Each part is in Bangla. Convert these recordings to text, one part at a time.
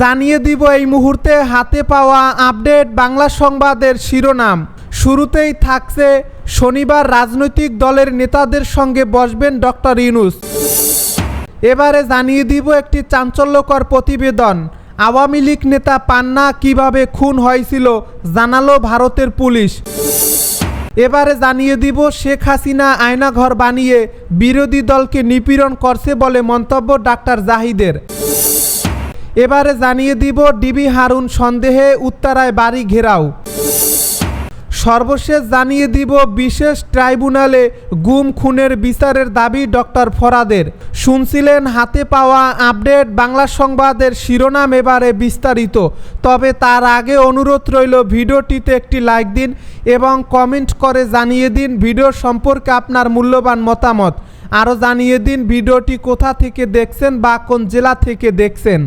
জানিয়ে দিব এই মুহূর্তে হাতে পাওয়া আপডেট বাংলা সংবাদের শিরোনাম। শুরুতেই থাকছে শনিবার রাজনৈতিক দলের নেতাদের সঙ্গে বসবেন ডক্টর ইউনুস। এবারে জানিয়ে দিব একটি চাঞ্চল্যকর প্রতিবেদন। আওয়ামী লীগ নেতা পান্না কীভাবে খুন হয়েছিল জানালো ভারতের পুলিশ। এবারে জানিয়ে দিব শেখ হাসিনা আয়নাঘর বানিয়ে বিরোধী দলকে নিপীড়ন করছে বলে মন্তব্য ডাক্তার জাহিদের। এবারে জানিয়ে দিব ডিবি হারুন সন্দেহে উত্তরায় বাড়ি ঘেরাও। সর্বশেষ জানিয়ে দিব বিশেষ ট্রাইব্যুনালে গুম খুনের বিচারের দাবি ডক্টর ফরাদের। শুনছিলেন হাতে পাওয়া আপডেট বাংলা সংবাদের শিরোনাম এবারে বিস্তারিত। তবে তার আগে অনুরোধ রইল ভিডিওটিতে একটি লাইক দিন এবং কমেন্ট করে জানিয়ে দিন ভিডিও সম্পর্কে আপনার মূল্যবান মতামত। আরও জানিয়ে দিন ভিডিওটি কোথা থেকে দেখছেন বা কোন জেলা থেকে দেখছেন।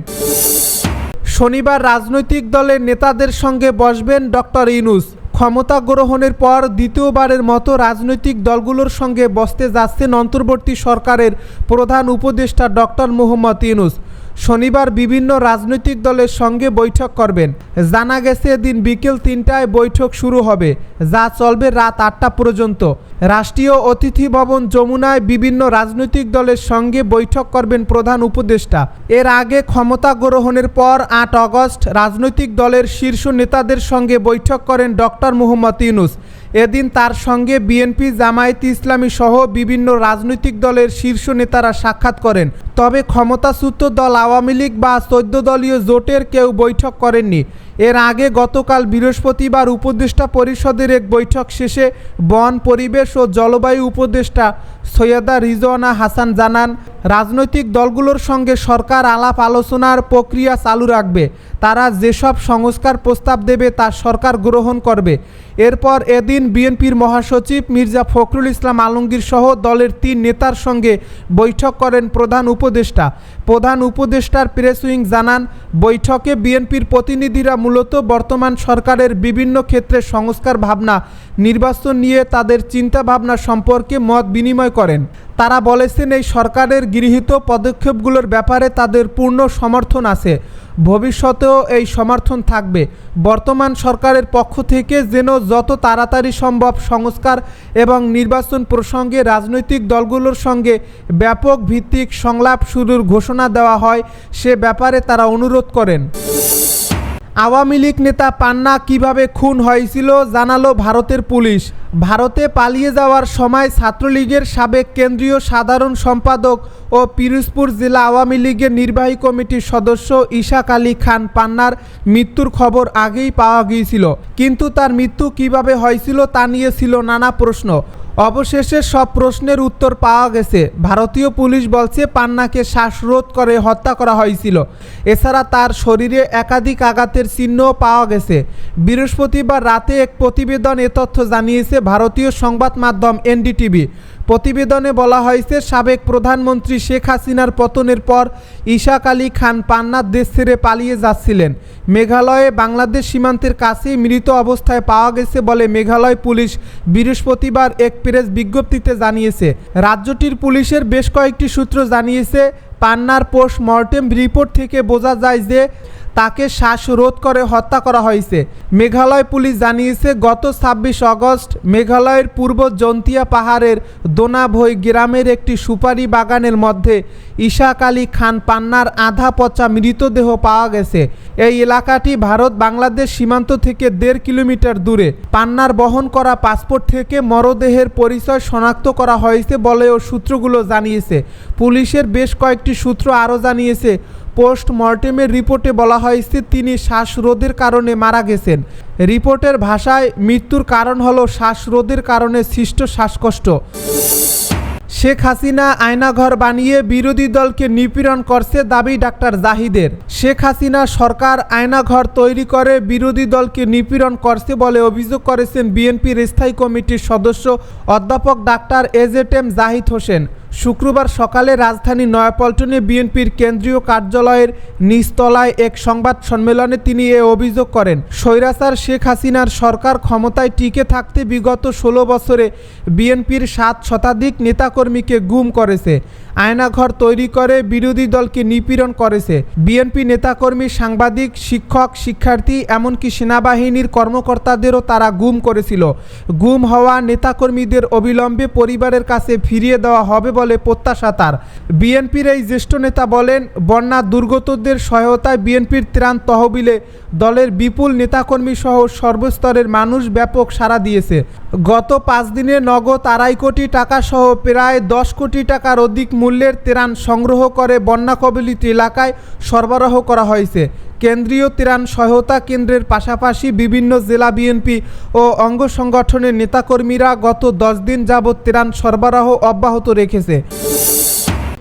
শনিবার রাজনৈতিক দলের নেতাদের সঙ্গে বসবেন ডক্টর ইনুস ক্ষমতা গ্রহণের পর দ্বিতীয়বারের মতো রাজনৈতিক দলগুলোর সঙ্গে বসতে যাচ্ছেন অন্তর্বর্তী সরকারের প্রধান উপদেষ্টা ডক্টর মোহাম্মদ ইনুস শনিবার বিভিন্ন রাজনৈতিক দলের সঙ্গে বৈঠক করবেন। জানা গেছে, এদিন বিকেল তিনটায় বৈঠক শুরু হবে, যা চলবে রাত আটটা পর্যন্ত। রাষ্ট্রীয় অতিথি ভবন যমুনায় বিভিন্ন রাজনৈতিক দলের সঙ্গে বৈঠক করবেন প্রধান উপদেষ্টা। এর আগে ক্ষমতা গ্রহণের পর আট অগস্ট রাজনৈতিক দলের শীর্ষ নেতাদের সঙ্গে বৈঠক করেন ডক্টর মোহাম্মদ ইউনুস। এদিন তার সঙ্গে বিএনপি, জামায়াত ইসলামী সহ বিভিন্ন রাজনৈতিক দলের শীর্ষ নেতারা সাক্ষাৎ করেন। তবে ক্ষমতাচ্যুত দল আওয়ামী লীগ বা চোদ্দ দলীয় জোটের কেউ বৈঠক করেননি। এর আগে গতকাল বৃহস্পতিবার উপদেষ্টা পরিষদের এক বৈঠক শেষে বন, পরিবেশ ও জলবায়ু উপদেষ্টা সৈয়দা রিজওয়ানা হাসান জানান, রাজনৈতিক দলগুলোর সঙ্গে সরকার আলাপ আলোচনার প্রক্রিয়া চালু রাখবে। তারা যেসব সংস্কার প্রস্তাব দেবে তা সরকার গ্রহণ করবে। এরপর এদিন বিএনপির মহাসচিব মির্জা ফখরুল ইসলাম আলমগীর সহ দলের তিন নেতার সঙ্গে বৈঠক করেন প্রধান উপদেষ্টা। প্রধান উপদেষ্টার প্রেস উইং জানান, বৈঠকে বিএনপির প্রতিনিধিরা মূলত বর্তমান সরকারের বিভিন্ন ক্ষেত্রে সংস্কার ভাবনা, নির্বাচন নিয়ে তাদের চিন্তা ভাবনা সম্পর্কে মত বিনিময় করেন। তারা বলেছেন, এই সরকারের গৃহীত পদক্ষেপগুলোর ব্যাপারে তাদের পূর্ণ সমর্থন আছে। ভবিষ্যতেও এই সমর্থন থাকবে। বর্তমান সরকারের পক্ষ থেকে যেন যত তাড়াতাড়ি সম্ভব সংস্কার এবং নির্বাচন প্রসঙ্গে রাজনৈতিক দলগুলোর সঙ্গে ব্যাপক ভিত্তিক সংলাপ শুরুর ঘোষণা দেওয়া হয়, সে ব্যাপারে তারা অনুরোধ করেন। আওয়ামী লীগ নেতা পান্না কীভাবে খুন হয়েছিল জানালো ভারতের পুলিশ। ভারতে পালিয়ে যাওয়ার সময় ছাত্রলীগের সাবেক কেন্দ্রীয় সাধারণ সম্পাদক ও পিরোজপুর জেলা আওয়ামী লীগের নির্বাহী কমিটির সদস্য ইশাক আলী খান পান্নার মৃত্যুর খবর আগেই পাওয়া গিয়েছিল। কিন্তু তার মৃত্যু কীভাবে হয়েছিল তা নিয়ে ছিল নানা প্রশ্ন। অবশেষে সব প্রশ্নের উত্তর পাওয়া গেছে। ভারতীয় পুলিশ বলছে, পান্নাকে শ্বাসরোধ করে হত্যা করা হয়েছিল। এছাড়া তার শরীরে একাধিক আঘাতের চিহ্নও পাওয়া গেছে। বৃহস্পতিবার রাতে এক প্রতিবেদন এ তথ্য জানিয়েছে ভারতীয় সংবাদ মাধ্যম এনডিটিভি। প্রতিবেদনে বলা হয়েছে, সাবেক প্রধানমন্ত্রী শেখ হাসিনার পতনের পর ইশাক আলী খান পান্নার দেশ ছেড়ে পালিয়ে যাচ্ছিলেন। মেঘালয়ে বাংলাদেশ সীমান্তের কাছেই মৃত অবস্থায় পাওয়া গেছে বলে মেঘালয় পুলিশ বৃহস্পতিবার এক প্রেস বিজ্ঞপ্তিতে জানিয়েছে। রাজ্যটির পুলিশের বেশ কয়েকটি সূত্র জানিয়েছে, পান্নার পোস্ট মর্টেম রিপোর্ট থেকে বোঝা যায় যে তাকে শ্বাসরোধ করে হত্যা করা হয়েছে। মেঘালয় পুলিশ জানিয়েছে, গত ছাব্বিশ আগস্ট মেঘালয়ের পূর্ব জন্তিয়া পাহাড়ের দোনাভই গ্রামের একটি সুপারি বাগানের মধ্যে ইশাক আলী খান পান্নার আধা পচা মৃতদেহ পাওয়া গেছে। এই এলাকাটি ভারত বাংলাদেশ সীমান্ত থেকে দেড় কিলোমিটার দূরে। পান্নার বহন করা পাসপোর্ট থেকে মরদেহের পরিচয় শনাক্ত করা হয়েছে বলেও সূত্রগুলো জানিয়েছে। পুলিশের বেশ কয়েকটি সূত্র আরও জানিয়েছে পোস্ট মর্টেমের রিপোর্টে বলা হয়েছে, তিনি শ্বাসরোধের কারণে মারা গেছেন। রিপোর্টের ভাষায় মৃত্যুর কারণ হলো শ্বাসরোধের কারণে সৃষ্ট শ্বাসকষ্ট। শেখ হাসিনা আয়নাঘর বানিয়ে বিরোধী দলকে নিপীড়ন করছে দাবি ডাক্তার জাহিদের। শেখ হাসিনা সরকার আয়নাঘর তৈরি করে বিরোধী দলকে নিপীড়ন করছে বলে অভিযোগ করেছেন বিএনপির স্থায়ী কমিটির সদস্য অধ্যাপক ডাক্তার এজেট এম জাহিদ হোসেন। শুক্রবার সকালে রাজধানী নয়াপল্টনে বিএনপির কেন্দ্রীয় কার্যালয়ের নিচতলায় এক সংবাদ সম্মেলনে তিনি এ অভিযোগ করেন, স্বৈরাচার শেখ হাসিনার সরকার ক্ষমতায় টিকে থাকতে বিগত ষোলো বছরে বিএনপির সাত শতাধিক নেতাকর্মীকে গুম করেছে, আয়নাঘর তৈরি করে বিরোধী দলকে নিপীড়ন করেছে। বিএনপি নেতাকর্মী, সাংবাদিক, শিক্ষক, শিক্ষার্থী, এমনকি সেনাবাহিনীর কর্মকর্তাদেরও তারা গুম করেছিল। গুম হওয়া নেতাকর্মীদের অবিলম্বে পরিবারের কাছে ফিরিয়ে দেওয়া হবে বলে প্রত্যাশা তার। বিএনপির এই জ্যেষ্ঠ নেতা বলেন, বন্যা দুর্গতদের সহায়তায় বিএনপির ত্রাণ তহবিলে দলের বিপুল নেতাকর্মী সহ সর্বস্তরের মানুষ ব্যাপক সাড়া দিয়েছে। গত পাঁচ দিনে নগদ আড়াই কোটি টাকা সহ প্রায় দশ কোটি টাকার অধিক মূল্যের ত্রাণ সংগ্রহ করে বন্যা কবলিত এলাকায় সরবরাহ করা হয়েছে। কেন্দ্রীয় ত্রাণ সহায়তা কেন্দ্রের পাশাপাশি বিভিন্ন জেলা বিএনপি ও অঙ্গ সংগঠনের নেতাকর্মীরা গত দশ দিন যাবৎ ত্রাণ সরবরাহ অব্যাহত রেখেছে।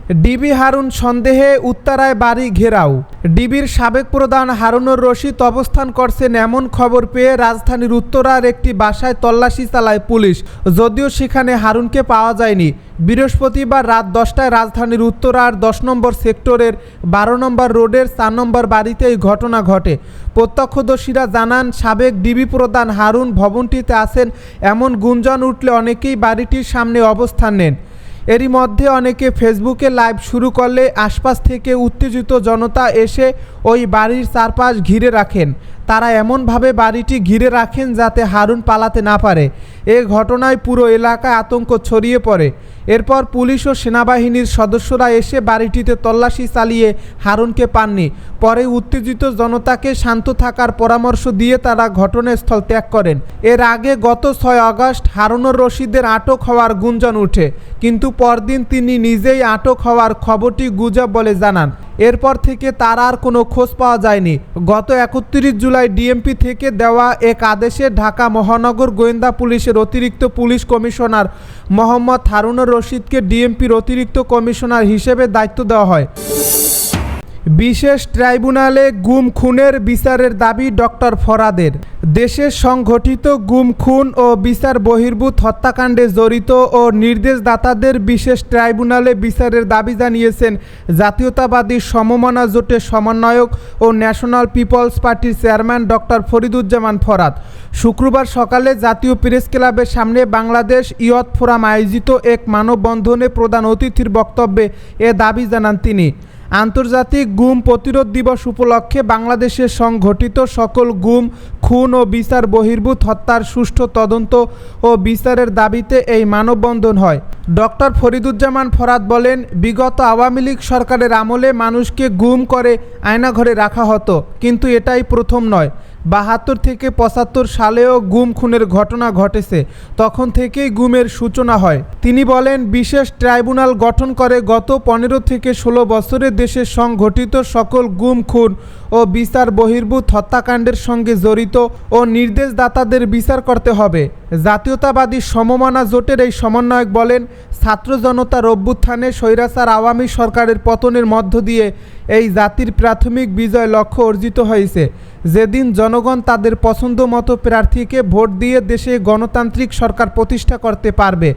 ডিবি হারুন সন্দেহে উত্তরায় বাড়ি ঘেরাও। ডিবির সাবেক প্রধান হারুনুর রশিদ অবস্থান করছেন এমন খবর পেয়ে রাজধানীর উত্তরার একটি বাসায় তল্লাশি চালায় পুলিশ, যদিও সেখানে হারুনকে পাওয়া যায়নি। বৃহস্পতিবার রাত দশটায় রাজধানীর উত্তরার দশ নম্বর সেক্টরের বারো নম্বর রোডের চার নম্বর বাড়িতে এই ঘটনা ঘটে। প্রত্যক্ষদর্শীরা জানান, সাবেক ডিবি প্রধান হারুন ভবনটিতে আছেন এমন গুঞ্জন উঠলে অনেকেই বাড়িটির সামনে অবস্থান নেন। এরই মধ্যে অনেকে ফেসবুকে লাইভ শুরু করলে আশপাশ থেকে উত্তেজিত জনতা এসে ওই বাড়ির চারপাশ ঘিরে রাখেন। তারা এমনভাবে বাড়িটি ঘিরে রাখেন যাতে হারুন পালাতে না পারে। এ ঘটনায় পুরো এলাকায় আতঙ্ক ছড়িয়ে পড়ে। এরপর পুলিশ ও সেনাবাহিনীর সদস্যরা এসে বাড়িটিতে তল্লাশি চালিয়ে হারুনকে পাননি। পরে উত্তেজিত জনতাকে শান্ত থাকার পরামর্শ দিয়ে তারা ঘটনাস্থল ত্যাগ করেন। এর আগে গত ছয় আগস্ট হারুনুর রশিদের আটক হওয়ার গুঞ্জন উঠে, কিন্তু পরদিন তিনি নিজেই আটক হওয়ার খবরটি গুজব বলে জানান। এরপর থেকে তার আর কোনো খোঁজ পাওয়া যায়নি। গত একত্রিশ জুলাই ডিএমপি থেকে দেওয়া এক আদেশে ঢাকা মহানগর গোয়েন্দা পুলিশের অতিরিক্ত পুলিশ কমিশনার মোহাম্মদ হারুনুর রশিদকে ডিএমপির অতিরিক্ত কমিশনার হিসেবে দায়িত্ব দেওয়া হয়। বিশেষ ট্রাইব্যুনালে গুম খুনের বিচারের দাবি ডক্টর ফরাদের। দেশের সংঘটিত গুম খুন ও বিচার বহির্ভূত হত্যাকাণ্ডে জড়িত ও নির্দেশদাতাদের বিশেষ ট্রাইব্যুনালে বিচারের দাবি জানিয়েছেন জাতীয়তাবাদী সমমনা জোটের সমন্বয়ক ও ন্যাশনাল পিপলস পার্টির চেয়ারম্যান ডক্টর ফরিদুজ্জামান ফরাদ। শুক্রবার সকালে জাতীয় প্রেস ক্লাবের সামনে বাংলাদেশ ইয়ত ফোরাম আয়োজিত এক মানববন্ধনে প্রধান অতিথির বক্তব্যে এ দাবি জানান তিনি। আন্তর্জাতিক গুম প্রতিরোধ দিবস উপলক্ষে বাংলাদেশের সংঘটিত সকল গুম, খুন ও বিচার বহির্ভূত হত্যার সুষ্ঠু তদন্ত ও বিচারের দাবিতে এই মানববন্ধন হয়। ডক্টর ফরিদুজ্জামান ফরাদ বলেন, বিগত আওয়ামী লীগ সরকারের আমলে মানুষকে গুম করে আয়নাঘরে রাখা হতো, কিন্তু এটাই প্রথম নয়। বাহাত্তর থেকে পঁচাত্তর সালেও গুম খুনের ঘটনা ঘটেছে। তখন থেকেই গুমের সূচনা হয়। তিনি বলেন, বিশেষ ট্রাইব্যুনাল গঠন করে গত পনেরো থেকে ষোলো বছরে দেশে সংঘটিত সকল গুম খুন ও বিচার বহির্ভূত হত্যাকাণ্ডের সঙ্গে জড়িত ও নির্দেশদাতাদের বিচার করতে হবে। জাতীয়তাবাদী সমমানা জোটের এই সমন্বয়ক বলেন, ছাত্র জনতার অভ্যুত্থানে স্বৈরাচার আওয়ামী সরকারের পতনের মধ্য দিয়ে এই জাতির প্রাথমিক বিজয় লক্ষ্য অর্জিত হয়েছে। যেদিন জনগণ তাদের পছন্দ মতো প্রার্থীকে ভোট দিয়ে দেশে গণতান্ত্রিক সরকার প্রতিষ্ঠা করতে পারবে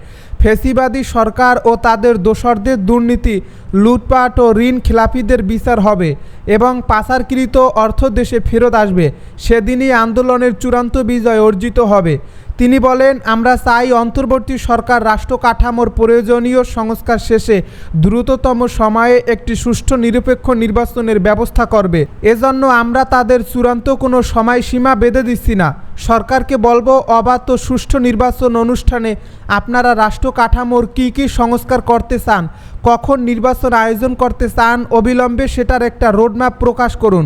ফেসিবাদী সরকার ও তাদের দোসরদের দুর্নীতি, লুটপাট ও ঋণ খেলাপিদের বিচার হবে এবং পাচারকৃত অর্থ দেশে ফেরত আসবে। সেদিনই আন্দোলনের চূড়ান্ত বিজয় অর্জিত হবে। তিনি বলেন, আমরা চাই অন্তর্বর্তী সরকার রাষ্ট্র কাঠামোর প্রয়োজনীয় সংস্কার শেষে দ্রুততম সময়ে একটি সুষ্ঠু নিরপেক্ষ নির্বাচনের ব্যবস্থা করবে। এজন্য আমরা তাদের চূড়ান্ত কোনো সময়সীমা বেঁধে দিচ্ছি না। সরকারকে বলব, অবাধ ও সুষ্ঠু নির্বাচন অনুষ্ঠানে আপনারা রাষ্ট্র কাঠামোর কী কী সংস্কার করতে চান, কখন নির্বাচন আয়োজন করতে চান, অবিলম্বে সেটার একটা রোডম্যাপ প্রকাশ করুন।